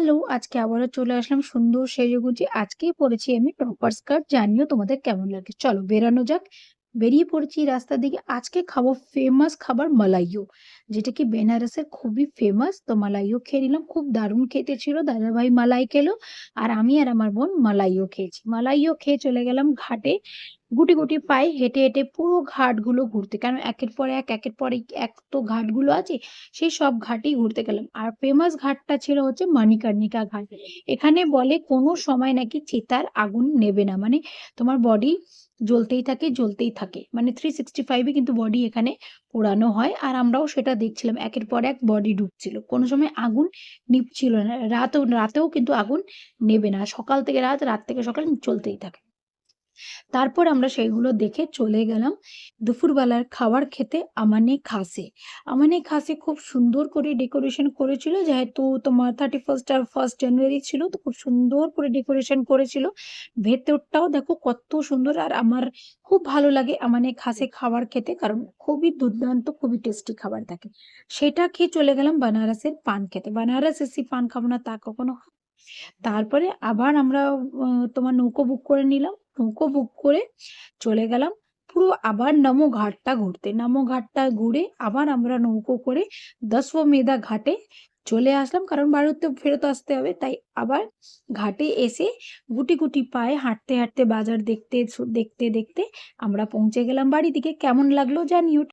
Hello! আজকে আবারও চলে আসলাম সুন্দর সেজেগুজি আজকেই পড়েছি আমি টপার স্কার্ট। জানিও তোমাদের কেমন লাগে। চলো বেরানো যাক। বেরিয়ে পড়েছি রাস্তার দিকে। আজকে খাব ফেমাস খাবার মালাইয়ো। যেটা কি বেনারসের খুবই ফেমাস। তো মালাইয়ো খেয়ে নিলাম। খুব দারুণ খেতে ছিল। দাদাভাই মালাই খেলো। আর আমি আর আমার বোন মালাইয়ো খেয়েছি। মালাইয়ো খেয়ে চলে গেলাম ঘাটে। গুটি, গুটি পায়ে হেঁটে, হেঁটে পুরো ঘাটগুলো ঘুরতে। কারণ একের পর এক, একের পর এক, তো ঘাটগুলো আছে। সেই সব ঘাটেই ঘুরতে গেলাম। আর ফেমাস ঘাটটা ছিল হচ্ছে মণিকর্ণিকা ঘাট। এখানে বলে কোনো সময় নাকি চিতার আগুন নেবে না। মানে তোমার বডি জ্বলতেই থাকে, জ্বলতেই থাকে। মানে 365 এ কিন্তু বডি এখানে পোড়ানো হয়। আর আমরাও সেটা দেখছিলাম। একের পর এক বডি ডুবছিল। কোনো সময় আগুন নিভছিল না। রাতেও রাতেও কিন্তু আগুন নেবে না। সকাল থেকে রাত, রাত থেকে সকাল চলতেই থাকে। তারপর আমরা সেইগুলো দেখে চলে গেলাম দুপুরবেলার খাবার খেতে আমানে খাসে। আমানে খাসে খুব সুন্দর করে ডেকোরেশন করেছিল। যেহেতু তোমার 31st আর ফার্স্ট জানুয়ারি ছিল। তো খুব সুন্দর করে ডেকোরেশন করেছিল। ভেতরটাও দেখো কত সুন্দর। আর আমার খুব ভালো লাগে আমানে খাসে খাবার খেতে। কারণ খুবই দুর্দান্ত, খুবই টেস্টি খাবার থাকে। সেটা খেয়ে চলে গেলাম বানারসের পান খেতে। বানারস এসছি পান খাব না তা কখনো তারপরে আবার আমরা তোমার নৌকো বুক করে নিলাম। নৌকো বুক করে চলে গেলাম পুরো আবার নামো ঘাটটা ঘুরতে। নামো ঘাটটা ঘুরে আবার আমরা নৌকো করে দশ মেদা ঘাটে চলে আসলাম। কারণ বাড়িতে ফেরত আসতে হবে। তাই আবার ঘাটে এসে গুটি, গুটি পায়ে হাঁটতে, হাঁটতে বাজার দেখতে, দেখতে, দেখতে আমরা পৌঁছে গেলাম বাড়ি দিকে। কেমন লাগল জানিও।